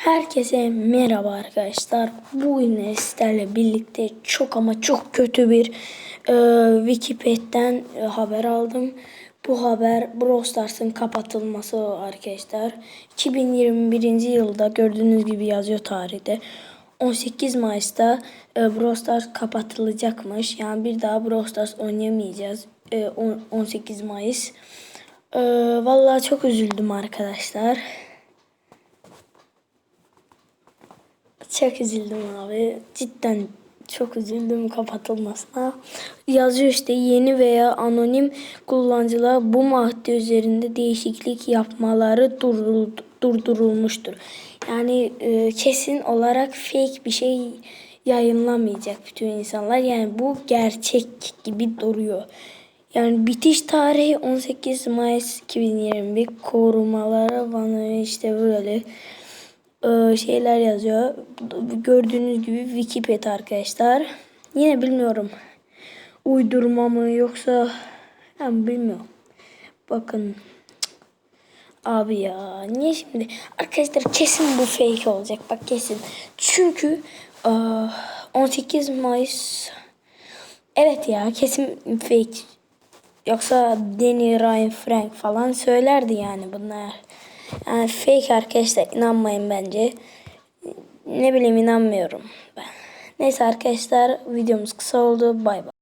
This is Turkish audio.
Herkese merhaba arkadaşlar. Bugün sizlerle birlikte çok ama çok kötü bir e, Wikipedia'dan e, haber aldım. Bu haber Brawl Stars'ın kapatılması arkadaşlar. 2021. yılda gördüğünüz gibi yazıyor tarihte. 18 Mayıs'ta e, Brawl Stars kapatılacakmış. Yani bir daha Brawl Stars oynayamayacağız. E, on- 18 Mayıs. E, vallahi çok üzüldüm arkadaşlar. Çok üzüldüm abi. Cidden çok üzüldüm kapatılmasına. Yazıyor işte yeni veya anonim kullanıcılar bu madde üzerinde değişiklik yapmaları durdurul- durdurulmuştur. Yani e, kesin olarak fake bir şey yayınlamayacak bütün insanlar. Yani bu gerçek gibi duruyor. Yani bitiş tarihi 18 Mayıs 2021 korumalara bana işte böyle e, şeyler yazıyor. Gördüğünüz gibi Wikipedia arkadaşlar. Yine bilmiyorum. Uydurma mı yoksa ben bilmiyorum. Bakın. Abi ya niye şimdi? Arkadaşlar kesin bu fake olacak. Bak kesin. Çünkü e, 18 Mayıs Evet ya kesin fake. Yoksa Danny Ryan Frank falan söylerdi yani bunlar. Yani fake arkadaşlar inanmayın bence. Ne bileyim inanmıyorum ben. Neyse arkadaşlar videomuz kısa oldu. Bay bay.